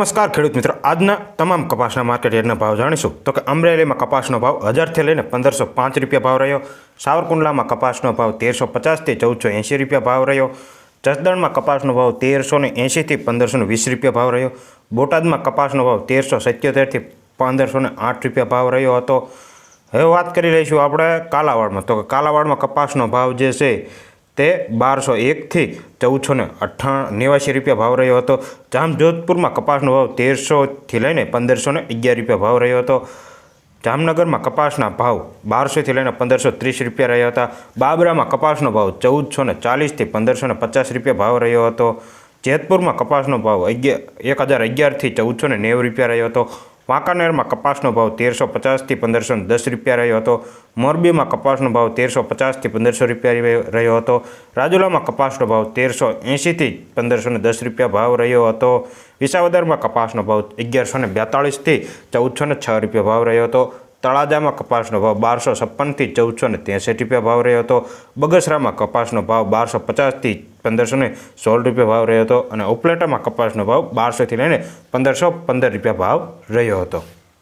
નમસ્કાર, ખેડૂત મિત્રો. આજના તમામ કપાસના માર્કેટ યાર્ડના ભાવ જાણીશું. તો કે અમરેલીમાં કપાસનો ભાવ હજારથી લઈને પંદરસો પાંચ રૂપિયા ભાવ રહ્યો. સાવરકુંડલામાં કપાસનો ભાવ તેરસો પચાસથી ચૌદસો એંશી રૂપિયા ભાવ રહ્યો. જસદણમાં કપાસનો ભાવ તેરસો ને એંશીથી પંદરસો વીસ રૂપિયા ભાવ રહ્યો. બોટાદમાં કપાસનો ભાવ તેરસો સત્યોતેરથી પંદરસો આઠ રૂપિયા ભાવ રહ્યો હતો. હવે વાત કરી લઈશું આપણે કાલાવાડમાં. તો કે કાલાવાડમાં કપાસનો ભાવ જે છે તે બારસો એકથી ચૌદસો ને અઠ્ઠા નેવાસી રૂપિયા ભાવ રહ્યો હતો. જામજોધપુરમાં કપાસનો ભાવ તેરસોથી લઈને પંદરસો ને અગિયાર રૂપિયા ભાવ રહ્યો હતો. જામનગરમાં કપાસના ભાવ બારસોથી લઈને પંદરસો ત્રીસ રૂપિયા રહ્યા હતા. બાબરામાં કપાસનો ભાવ ચૌદસો ને ચાલીસથી પંદરસો ને પચાસ રૂપિયા ભાવ રહ્યો હતો. જેતપુરમાં કપાસનો ભાવ અગિયાર એક હજાર અગિયારથી ચૌદસો ને નેવું રૂપિયા રહ્યો હતો. વાંકાનેરમાં કપાસનો ભાવ તેરસો પચાસથી પંદરસો દસ રૂપિયા રહ્યો હતો. મોરબીમાં કપાસનો ભાવ તેરસો પચાસથી પંદરસો રૂપિયા રહ્યો હતો. રાજુલામાં કપાસનો ભાવ તેરસો એંશીથી પંદરસો દસ રૂપિયા ભાવ રહ્યો હતો. વિસાવદરમાં કપાસનો ભાવ અગિયારસો ને બેતાળીસથી ચૌદસો છ રૂપિયા ભાવ રહ્યો હતો. તળાજામાં કપાસનો ભાવ બારસો છપ્પનથી ચૌદસો ને ત્યાંસઠ રૂપિયા ભાવ રહ્યો હતો. બગસરામાં કપાસનો ભાવ બારસો પચાસથી પંદરસો ને સોળ રૂપિયા ભાવ રહ્યો હતો અને ઉપલેટામાં કપાસનો ભાવ બારસોથી લઈને પંદરસો પંદર રૂપિયા ભાવ રહ્યો હતો.